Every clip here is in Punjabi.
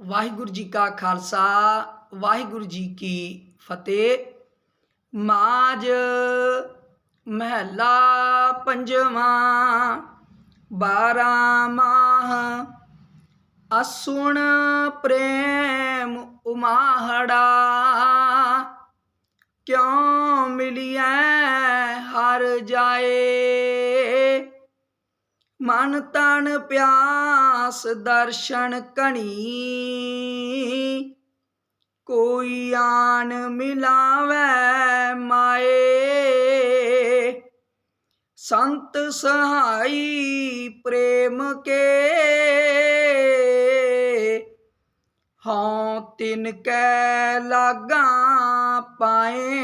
ਵਾਹਿਗੁਰੂ ਜੀ ਕਾ ਖਾਲਸਾ, ਵਾਹਿਗੁਰੂ ਜੀ ਕੀ ਫਤਿਹ। ਮਾਜ ਮਹਿਲਾ ਪੰਜਵਾਂ, ਬਾਰਾਂ ਮਾਹ, ਅਸੁਣ ਪ੍ਰੇਮ ਉਮਾਹੜਾ। ਕਿਉ ਮਿਲਿਐ ਹਰ ਜਾਏ? ਮਨ ਤਨ ਪਿਆਸ ਦਰਸ਼ਨ ਕਣੀ। ਕੋਈ ਆਨ ਮਿਲਾਵੇ ਮਾਏ। ਸੰਤ ਸਹਾਈ ਪ੍ਰੇਮ ਕੇ। ਹਉ ਤਿਨ ਕੈ ਲਾਗਾ ਪਾਏ।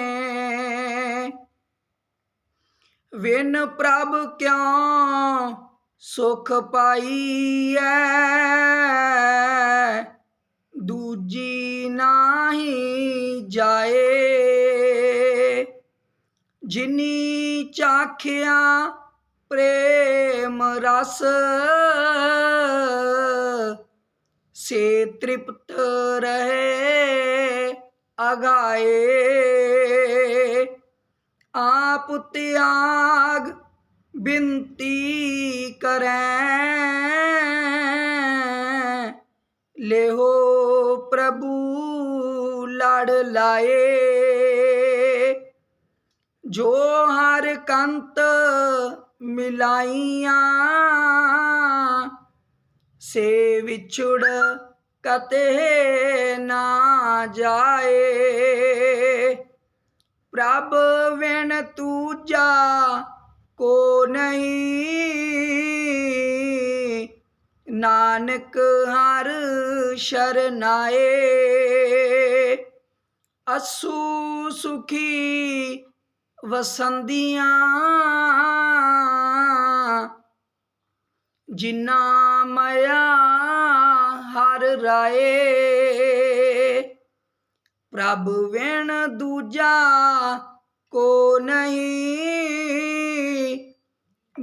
ਵਿਨ ਪ੍ਰਭ ਕਿਉ ਸੁਖ ਪਾਈਐ ਦੂਜੀ ਨਾਹੀ ਜਾਏ ਜਿਨੀ ਚਾਖਿਆ ਪ੍ਰੇਮ ਰਸ ਸੇ ਤ੍ਰਿਪਤ ਰਹੇ ਅਗਾਏ ਆਪ ਤਿਆਗ ਬਿੰਤੀ ਕਰੈ। ਲਿਹੋ ਪ੍ਰਭੂ, ਲੜ ਲਾਏ। ਜੋ ਹਰ ਕੰਤ ਮਿਲਾਈਆਂ, ਸੇ ਵਿਛੁੜ ਕਤੇ ਨਾ ਜਾਏ। ਪ੍ਰਭ ਵਿਣ ਤੂਜਾ ਕੋ ਨਹੀਂ। ਨਾਨਕ ਹਰ ਸ਼ਰਨਾਏ ਅਸੂ ਸੁਖੀ ਵਸੰਦੀਆਂ। ਜਿਨਾ ਮਾਇਆ ਹਰ ਰਾਏ। ਪ੍ਰਭ ਵੇਣ ਦੂਜਾ ਕੋ ਨਹੀਂ।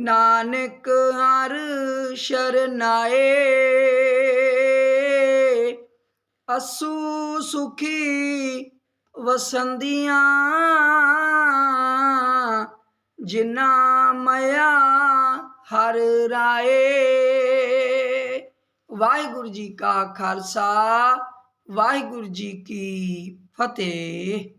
ਨਾਨਕ ਹਰ ਸ਼ਰਨਾਏ। ਅਸੂ ਸੁਖੀ ਵਸੰਦੀਆਂ ਜਿਨਾ ਮਇਆ ਹਰ ਰਾਏ। ਵਾਹਿਗੁਰੂ ਜੀ ਕਾ ਖਾਲਸਾ, ਵਾਹਿਗੁਰੂ ਜੀ ਕੀ ਫਤਿਹ।